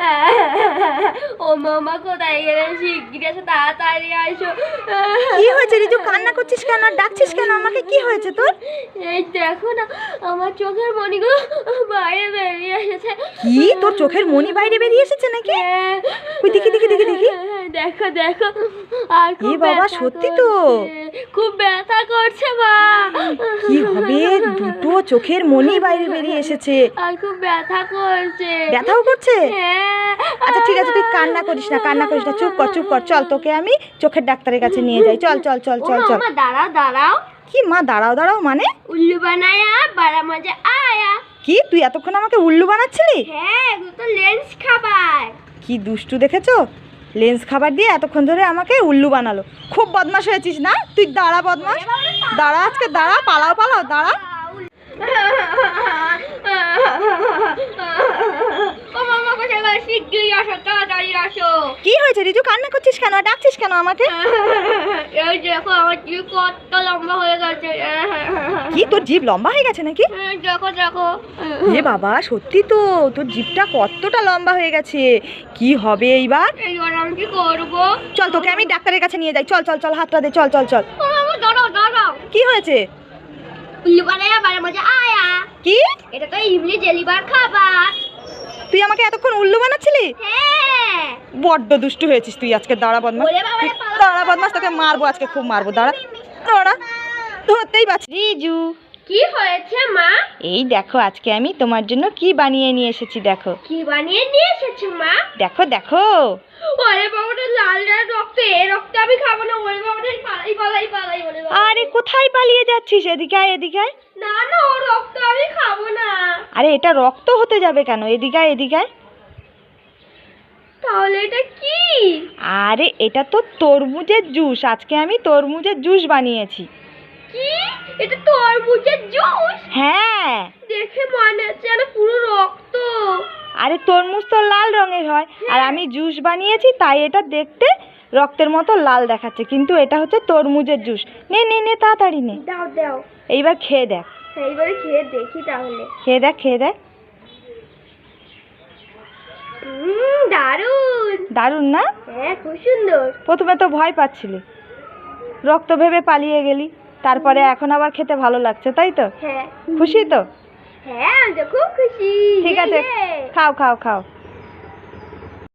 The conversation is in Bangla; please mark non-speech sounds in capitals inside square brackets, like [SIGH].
[LAUGHS] ও মামা কোথায় গেলে? শিগগিরি এসে তাড়াতাড়ি আসো। কি হয়েছে রিজু? কান্না করছিস কেন? আর ডাকছিস কেন? আমাকে কি হয়েছে তোর? এই দেখো না আমার চোখের মণিগুলো বাইরে বেরিয়ে এসেছে। কি? তোর চোখের মনি বাইরে বেরিয়ে এসেছে নাকি? হ্যাঁ। ওই দেখি দেখি দেখি দেখি। দেখো দেখো। আর খুব বাবা, ব্যথা সত্যি তো? করছে। খুব ব্যথা করছে মা। কি হবে? দুটো চোখের মনি বাইরে বেরিয়ে এসেছে। আর খুব ব্যথা করছে। ব্যথাও করছে? হ্যাঁ। আচ্ছা ঠিক আছে তুই কান্না করিস না কান্না করিস না। চুপ কর চুপ কর। চল তোকে আমি চোখের ডাক্তারের কাছে নিয়ে যাই। চল চল চল চল চল। দাঁড়াও দাঁড়াও। কি মা দাঁড়াও দাঁড়াও মানে? উল্লু বানায়া বাড়া মজা আয়া। কি? তুই এতক্ষণ আমাকে উল্লু বানাচ্ছিলি? হ্যাঁ তো লেন্স খাবার। কি দুষ্টু দেখেছ? লেন্স খাবার দিয়ে এতক্ষণ ধরে আমাকে উল্লু বানালো। খুব বদমাস হয়েছিস না? তুই দাঁড়া বদমাস দাঁড়া আজকে, দাঁড়া, পালাও পালাও, দাঁড়া ও মামা কোথায় গেল শিগগিরই আসো তাড়াতাড়ি আসো কি হয়েছে? রিজু কান্না করছিস কেন? ডাকছিস কেন আমাকে? এই দেখো আমার জিভ কত লম্বা হয়ে গেছে। কি তোর জিভ লম্বা হয়ে গেছে নাকি? দেখো দেখো। এ বাবা সত্যি তো তোর জিভটা কতটা লম্বা হয়ে গেছে। কি হবে এইবার? এইবার আমি কি করব? চল তোকে আমি ডাক্তারের কাছে নিয়ে যাই। চল চল চল হাতটা দে চল চল চল। দাঁড়াও দাঁড়াও। কি হয়েছে? আয়া। কি? এটা তো ইমলি জেলিবার খাবার। তুই আমাকে এতক্ষণ উল্লু বানাচ্ছিলি? হ্যাঁ। বড্ড দুষ্টু হয়েছিস তুই আজকে দাঁড়া বদমাস দাঁড়া বদমাস তোকে মারবো আজকে খুব মারবো দাঁড়া। দাঁড়া ধরতেই পারছি। রিজু কি হয়েছে মা? এই দেখো আজকে আমি তোমার জন্য কি বানিয়ে নিয়ে এসেছি দেখো। কি বানিয়ে নিয়ে এসেছ মা? দেখো দেখো। ওরে বাবাটা লাল লাল রক্ত এ রক্ত আমি খাব না ওরে বাবাটা পালাই পালাই পালাই ওরে বাবা আরে কোথায় পালিয়ে যাচ্ছিস? এদিকে আয় এদিকে আয়। না না ও রক্ত আমি খাব না। আরে এটা রক্ত হতে যাবে কেন? এদিকে আয় এদিকে আয়। তাহলে এটা কি? আরে এটা তো তরমুজের জুস। আজকে আমি তরমুজের জুস বানিয়েছি। কি? এটা তরমুজের জুস? হ্যাঁ। দেখে মনে হচ্ছে যেন পুরো রক্ত। আরে তরমুজ তো লাল রঙের হয়। আর আমি জুস বানিয়েছি তাই এটা দেখতে রক্তের মতো লাল দেখাচ্ছে। কিন্তু এটা হচ্ছে তরমুজের জুস। নে নে নে তাড়াতাড়ি নে। দাও দাও। এইবার খেয়ে দেখ। এইবারে খেয়ে দেখি তাহলে। খেয়ে দেখ খেয়ে দেখ। দারুণ। দারুণ না? হ্যাঁ খুব সুন্দর। প্রথমে তো ভয় পাচ্ছিলি। রক্ত ভেবে পালিয়ে গেলি। তারপরে এখন আবার খেতে ভালো লাগছে তাই তো? হ্যাঁ। খুশি তো? হ্যাঁ আমি তো খুব খুশি। ঠিক আছে। খাও খাও খাও।